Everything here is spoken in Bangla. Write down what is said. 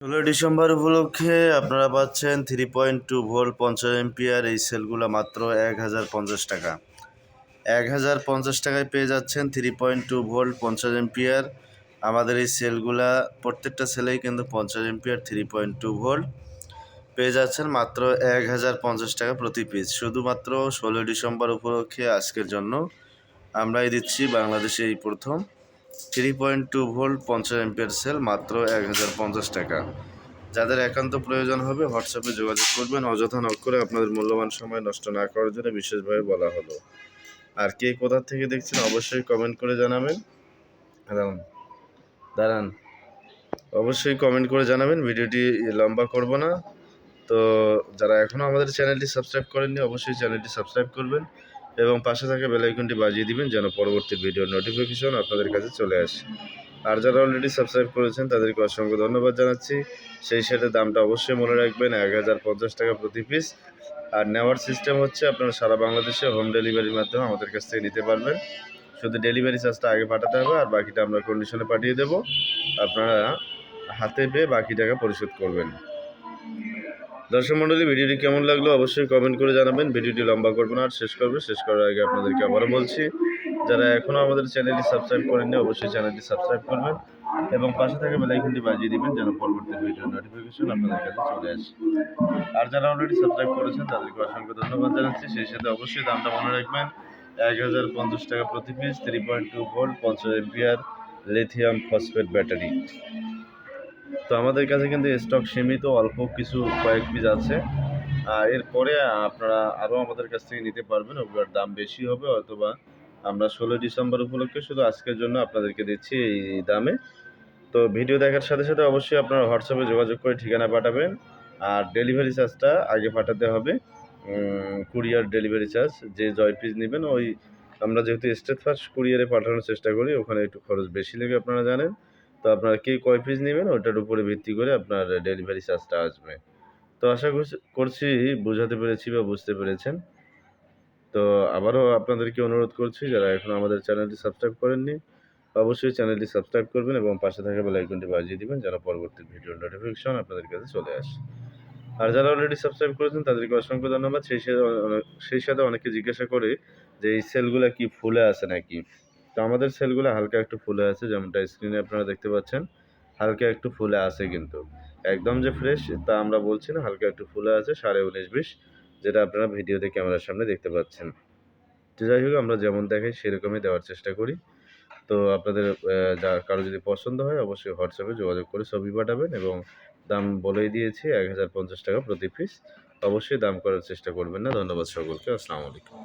ষোলোই ডিসেম্বর উপলক্ষে আপনারা পাচ্ছেন থ্রি পয়েন্ট টু ভোল্ট পঞ্চাশ এমপিয়ার এই সেলগুলো মাত্র এক হাজার পঞ্চাশ টাকা। এক হাজার পঞ্চাশ টাকায় পেয়ে যাচ্ছেন থ্রি পয়েন্ট টু ভোল্ট পঞ্চাশ এমপিয়ার আমাদের এই সেলগুলা প্রত্যেকটা সেলেই কিন্তু পঞ্চাশ ampere three point two volt পেয়ে যাচ্ছেন মাত্র এক হাজার পঞ্চাশ টাকা প্রতি পিস শুধুমাত্র ষোলোই ডিসেম্বর উপলক্ষে আজকের জন্য আমরাই দিচ্ছি বাংলাদেশে এই প্রথম। থ্রি পয়েন্ট টু ভোল্ট পঞ্চাশ এমপিয়ার সেল মাত্র এক হাজার পঞ্চাশ টাকা। যাদের একান্ত প্রয়োজন হবে, হোয়াটসঅ্যাপে যোগাযোগ করবেন, অযথা নক করে আপনাদের মূল্যবান সময় নষ্ট না করার জন্য বিশেষভাবে বলা হলো। আর কে কোথা থেকে দেখছেন, অবশ্যই কমেন্ট করে জানাবেন। দাঁড়ান দাঁড়ান। অবশ্যই কমেন্ট করে জানাবেন, ভিডিওটি লম্বা করব না। তো যারা এখনও আমাদের চ্যানেলটি সাবস্ক্রাইব করেননি, অবশ্যই চ্যানেলটি সাবস্ক্রাইব করবেন। এবং পাশে থাকা বেলাইকনটি বাজিয়ে দিবেন যেন পরবর্তী ভিডিওর নোটিফিকেশন আপনাদের কাছে চলে আসে। আর যারা অলরেডি সাবস্ক্রাইব করেছেন, তাদেরকে অসংখ্য ধন্যবাদ জানাচ্ছি। সেই সাথে দামটা অবশ্যই মনে রাখবেন, এক হাজার পঞ্চাশ টাকা প্রতি পিস আর নেওয়ার সিস্টেম হচ্ছে আপনারা সারা বাংলাদেশে হোম ডেলিভারির মাধ্যমে আমাদের কাছ থেকে নিতে পারবেন। শুধু ডেলিভারি চার্জটা আগে পাঠাতে হবে, আর বাকিটা আমরা কন্ডিশনে পাঠিয়ে দেবো। আপনারা হাতে পেয়ে বাকি টাকা পরিশোধ করবেন। দর্শক মণ্ডলী ভিডিওটি কেমন লাগল অবশ্যই কমেন্ট করে জানাবেন। ভিডিওটি লম্বা করব না, আর শেষ করবে। শেষ করার আগে আপনাদেরকে আবারও বলছি, যারা এখনও আমাদের চ্যানেলটি সাবস্ক্রাইব করেননি, অবশ্যই চ্যানেলটি সাবস্ক্রাইব করবেন এবং পাশে থাকা বেলাইকনটি বাজিয়ে দিবেন যেন পরবর্তী ভিডিওর নোটিফিকেশন আপনাদের কাছে চলে আসে। আর যারা অলরেডি সাবস্ক্রাইব করেছেন, তাদেরকে অসংখ্য ধন্যবাদ জানাচ্ছি। সেই সাথে অবশ্যই দামটা মনে রাখবেন, এক হাজার পঞ্চাশ টাকা প্রতি piece three point two volt পঞ্চাশ এমপিয়ার লিথিয়াম ফসফেট ব্যাটারি তো আমাদের কাছে কিন্তু স্টক সীমিত, অল্প কিছু কয়েক পিস আছে। আর এরপরে আপনারা আরও আমাদের কাছ থেকে নিতে পারবেন, ওগুলোর দাম বেশি হবে, অথবা আমরা ষোলোই ডিসেম্বর উপলক্ষে শুধু আজকের জন্য আপনাদেরকে দিচ্ছি এই দামে। তো ভিডিও দেখার সাথে সাথে অবশ্যই আপনারা হোয়াটসঅ্যাপে যোগাযোগ করে ঠিকানা পাঠাবেন, আর ডেলিভারি চার্জটা আগে পাঠাতে হবে। কুরিয়ার ডেলিভারি চার্জ যে জয় পিস নেবেন, ওই আমরা যেহেতু স্টেট ফার্স্ট কুরিয়ারে পাঠানোর চেষ্টা করি, ওখানে একটু খরচ বেশি লাগে আপনারা জানেন। তো আপনারা কে কয় পিস নেবেন, ওটার উপরে ভিত্তি করে আপনার ডেলিভারি চার্জটা আসবে। তো আশা করছি- বোঝাতে পেরেছি বা বুঝতে পেরেছেন। তো আবারও আপনাদেরকে অনুরোধ করছি, যারা এখন আমাদের চ্যানেলটি সাবস্ক্রাইব করেননি, অবশ্যই চ্যানেলটি সাবস্ক্রাইব করবেন এবং পাশে থাকা বেল আইকনটি বাজিয়ে দিবেন যারা পরবর্তী ভিডিওর নোটিফিকেশন আপনাদের কাছে চলে আসে। আর যারা অলরেডি সাবস্ক্রাইব করেছেন, তাদেরকে অসংখ্য ধন্যবাদ। সেই সাথে সেই সাথে অনেকে জিজ্ঞাসা করে যে, এই সেলগুলো কি ফুলে আছে নাকি? তো আমাদের সেলগুলো হালকা একটু ফুলে আছে, যেমনটা স্ক্রিনে আপনারা দেখতে পাচ্ছেন। হালকা একটু ফুলে আছে কিন্তু। একদম যে ফ্রেশ তা আমরা বলছি না, হালকা একটু ফুলে আছে, সাড়ে উনিশ বিশ, যেটা আপনারা ভিডিওতে ক্যামেরার সামনে দেখতে পাচ্ছেন। তো যাই হোক, আমরা যেমন দেখাই, সেরকমই দেওয়ার চেষ্টা করি। তো আপনাদের যা, কারও যদি পছন্দ হয়, অবশ্যই হোয়াটসঅ্যাপে যোগাযোগ করে ছবি পাঠাবেন এবং দাম বলেই দিয়েছি, এক হাজার পঞ্চাশ টাকা প্রতি পিস অবশ্যই দাম করার চেষ্টা করবেন না। ধন্যবাদ সকলকে। আসসালামু আলাইকুম।